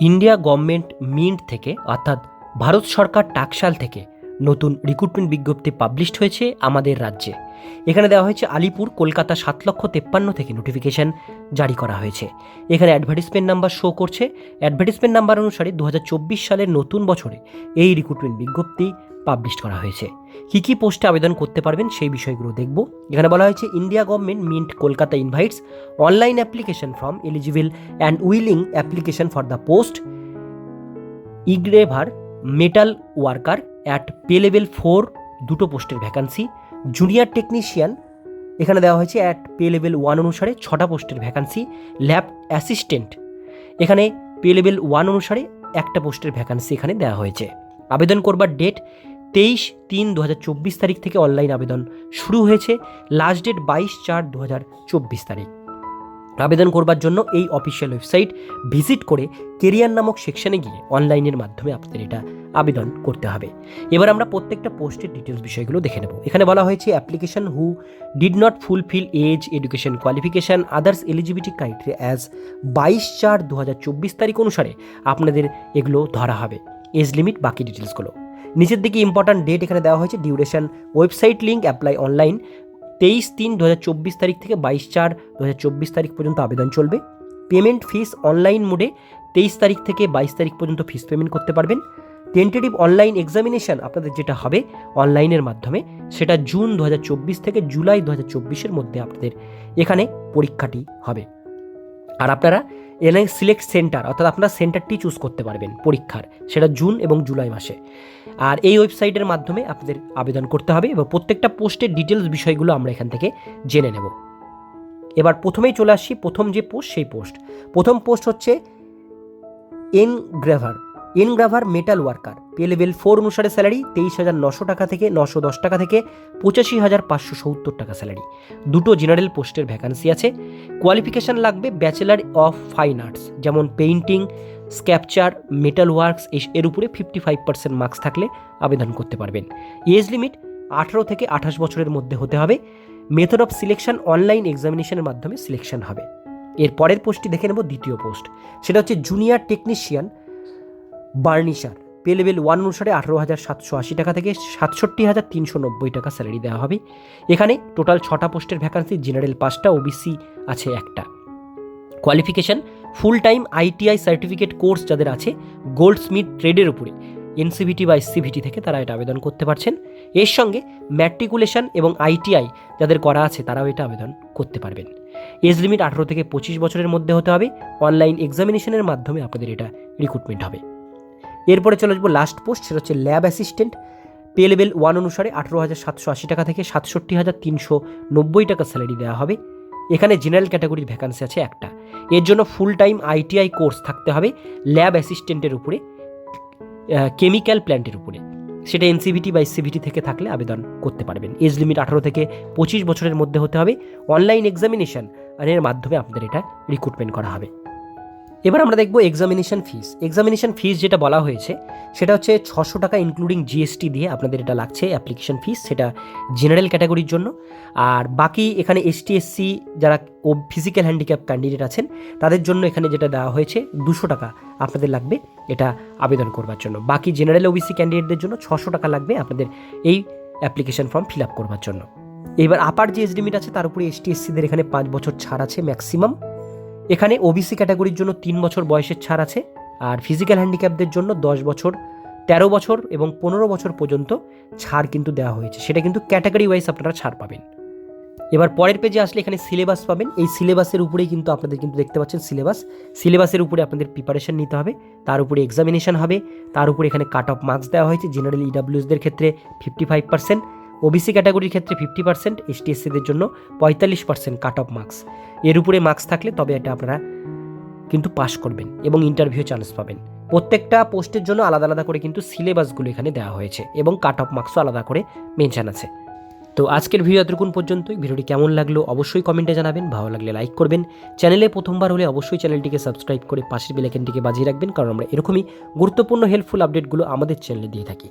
India government mint থেকে, অর্থাৎ ভারত সরকার টাকশাল থেকে, নতুন রিক্রুটমেন্ট বিজ্ঞপ্তি পাবলিশড হয়েছে আমাদের রাজ্যে। এখানে দেওয়া হয়েছে আলিপুর, কলকাতা সাত লক্ষ তেপ্পান্ন থেকে নোটিফিকেশন জারি করা হয়েছে। এখানে অ্যাডভার্টিসমেন্ট নাম্বার শো করছে। অ্যাডভার্টিসমেন্ট নাম্বার অনুসারে দু হাজার চব্বিশ সালের নতুন বছরে এই রিক্রুটমেন্ট বিজ্ঞপ্তি পাবলিশ করা হয়েছে। কী কী পোস্টে আবেদন করতে পারবেন সেই বিষয়গুলো দেখব। এখানে বলা হয়েছে India government mint Kolkata invites online application from eligible and willing application for the post engraver metal worker at pay level four দুটো পোস্টের ভ্যাকান্সি জুনিয়র টেকনিশিয়ান এখানে দেওয়া হয়েছে অ্যাট পে লেভেল ওয়ান অনুসারে ছটা পোস্টের ভ্যাকান্সি ল্যাব অ্যাসিস্ট্যান্ট এখানে pay level one অনুসারে একটা পোস্টের ভ্যাকান্সি এখানে দেওয়া হয়েছে। আবেদন করবার ডেট তেইশ তিন দু তারিখ থেকে অনলাইন আবেদন শুরু হয়েছে। লাস্ট ডেট বাইশ চার দু তারিখ। আবেদন করবার জন্য এই অফিসিয়াল ওয়েবসাইট ভিজিট করে কেরিয়ার নামক সেকশনে গিয়ে অনলাইনের মাধ্যমে আপনাদের এটা আবেদন করতে হবে। এবার আমরা প্রত্যেকটা পোস্টের ডিটেলস বিষয়গুলো দেখে নেব। এখানে বলা হয়েছে application who did not fulfil age education qualification others eligibility criteria as বাইশ চার দু তারিখ অনুসারে আপনাদের এগুলো ধরা হবে। এজ লিমিট বাকি ডিটেলসগুলো নিচের দিকে ইম্পর্ট্যান্ট ডেট এখানে দেওয়া হয়েছে duration website link apply online তেইশ তিন দু তারিখ থেকে বাইশ চার দু তারিখ পর্যন্ত আবেদন চলবে। পেমেন্ট ফিস অনলাইন মোডে তেইশ তারিখ থেকে বাইশ তারিখ পর্যন্ত ফিস পেমেন্ট করতে পারবেন। টেন্টেটিভ অনলাইন এক্সামিনেশন আপনাদের যেটা হবে অনলাইনের মাধ্যমে, সেটা জুন দু হাজার চব্বিশ থেকে জুলাই দু হাজার মধ্যে আপনাদের এখানে পরীক্ষাটি হবে। আর আপনারা এনে সিলেক্ট সেন্টার অর্থাৎ আপনারা সেন্টারটি চুজ করতে পারবেন পরীক্ষার, সেটা জুন এবং জুলাই মাসে। আর এই ওয়েবসাইটের মাধ্যমে আপনাদের আবেদন করতে হবে এবং প্রত্যেকটা পোস্টের ডিটেলস বিষয়গুলো আমরা এখান থেকে জেনে নেব। এবার প্রথমেই চলে আসি, প্রথম যে পোস্ট, সেই পোস্ট। প্রথম পোস্ট হচ্ছে engraver engraver metal worker pay level four অনুসারে স্যালারি তেইশ হাজার নশো টাকা থেকে নশো দশ টাকা থেকে পঁচাশি হাজার পাঁচশো সত্তর টাকা স্যালারি দুটো জেনারেল পোস্টের ভ্যাকান্সি আছে। কোয়ালিফিকেশান লাগবে ব্যাচেলার অফ ফাইন আর্টস যেমন পেইন্টিং স্ক্যাপচার মেটাল ওয়ার্কস এর উপরে ফিফটি ফাইভ পার্সেন্ট মার্কস থাকলে আবেদন করতে পারবেন। এজ লিমিট আঠারো থেকে আঠাশ বছরের মধ্যে হতে হবে। মেথড অফ সিলেকশন অনলাইন এক্সামিনেশনের মাধ্যমে সিলেকশন হবে। এর পরের পোস্টটি দেখে নেব দ্বিতীয় পোস্ট সেটা হচ্ছে junior technician burnisher pay level one অনুসারে আঠারো হাজার সাতশো আশি টাকা থেকে সাতষট্টি হাজার তিনশো নব্বই টাকা স্যালারি দেওয়া হবে। এখানে টোটাল ছটা পোস্টের ভ্যাকান্সি জেনারেল পাঁচটা ওবিসি আছে একটা। Qualification full time ITI certificate course যাদের আছে গোল্ড স্মিথ ট্রেডের উপরে এনসিভিটি বা এসসিভিটি থেকে তারা এটা আবেদন করতে পারছেন। এর সঙ্গে ম্যাট্রিকুলেশন এবং আইটিআই যাদের করা আছে, তারাও এটা আবেদন করতে পারবেন। এজ লিমিট আঠারো থেকে পঁচিশ বছরের মধ্যে হতে হবে। অনলাইন এক্সামিনেশনের মাধ্যমে আপনাদের এটা রিক্রুটমেন্ট হবে। এরপরে চলে আসব লাস্ট পোস্ট সেটা হচ্ছে lab assistant pay level one অনুসারে আঠেরো হাজার সাতশো আশি টাকা থেকে সাতষট্টি হাজার তিনশো নব্বই টাকা স্যালারি দেওয়া হবে। এখানে জেনারেল ক্যাটাগরির ভ্যাকান্সি আছে একটা। এর জন্য ফুল টাইম আইটিআই কোর্স থাকতে হবে ল্যাব অ্যাসিস্ট্যান্টের উপরে কেমিক্যাল প্ল্যান্টের উপরে। সেটা এনসিভিটি বা এসসিভিটি থেকে থাকলে আবেদন করতে পারবেন। এজ লিমিট আঠারো থেকে পঁচিশ বছরের মধ্যে হতে হবে। অনলাইন এক্সামিনেশন এর মাধ্যমে আপনাদের এটা রিক্রুটমেন্ট করা হবে। এবার আমরা দেখব এক্সামিনেশন ফিস এক্সামিনেশন ফিস যেটা বলা হয়েছে, সেটা হচ্ছে ছশো টাকা ইনক্লুডিং জিএসটি দিয়ে আপনাদের এটা লাগছে অ্যাপ্লিকেশন ফিস সেটা জেনারেল ক্যাটাগরির জন্য। আর বাকি এখানে এসটি এসসি যারা ও ফিজিক্যাল হ্যান্ডিক্যাপ ক্যান্ডিডেট আছেন, তাদের জন্য এখানে যেটা দেওয়া হয়েছে, দুশো টাকা আপনাদের লাগবে এটা আবেদন করবার জন্য। বাকি জেনারেল ওবিসি ক্যান্ডিডেটদের জন্য ছশো টাকা লাগবে আপনাদের এই অ্যাপ্লিকেশন ফর্ম ফিল আপ করবার জন্য। এবার আপার যে এজ লিমিট আছে, তার উপরে এসটি এসসিদের এখানে পাঁচ বছর ছাড় আছে ম্যাক্সিমাম এখানে ওবিসি ক্যাটাগরির জন্য তিন বছর বয়সের ছাড় আছে, আর ফিজিক্যাল হ্যান্ডিক্যাপদের জন্য দশ বছর, তেরো বছর এবং পনেরো বছর পর্যন্ত ছাড় কিন্তু দেওয়া হয়েছে। সেটা কিন্তু ক্যাটাগরি ওয়াইজ আপনারা ছাড় পাবেন। এবার পরের পেজে আসলে এখানে সিলেবাস পাবেন। এই সিলেবাসের উপরেই কিন্তু আপনাদের কিন্তু দেখতে পাচ্ছেন সিলেবাস সিলেবাসের উপরে আপনাদের প্রিপারেশন নিতে হবে। তার উপরে এক্সামিনেশন হবে। তার উপরে এখানে কাট অফ মার্কস দেওয়া হয়েছে। জেনারেল ইডাব্লিউসদের ক্ষেত্রে ফিফটি ফাইভ পার্সেন্ট ওবিসি ক্যাটাগরির ক্ষেত্রে ফিফটি পার্সেন্ট এসটিএসসিদের জন্য পঁয়তাল্লিশ পার্সেন্ট কাট অফ মার্কস এর উপরে মার্কস থাকলে তবে এটা আপনারা কিন্তু পাস করবেন এবং ইন্টারভিউ চান্স পাবেন। প্রত্যেকটা পোস্টের জন্য আলাদা আলাদা করে কিন্তু সিলেবাসগুলো এখানে দেওয়া হয়েছে এবং কাট অফ মার্কসও আলাদা করে মেনশান আছে। তো আজকের ভিডিও এতটুকুন পর্যন্তই। ভিডিওটি কেমন লাগল অবশ্যই কমেন্টে জানাবেন। ভালো লাগলে লাইক করবেন। চ্যানেলে প্রথমবার হলে অবশ্যই চ্যানেলটিকে সাবস্ক্রাইব করে পাশের বেলাইকেনটিকে বাজিয়ে রাখবেন, কারণ আমরা এরকমই গুরুত্বপূর্ণ হেল্পফুল আপডেটগুলো আমাদের চ্যানেলে দিয়ে থাকি।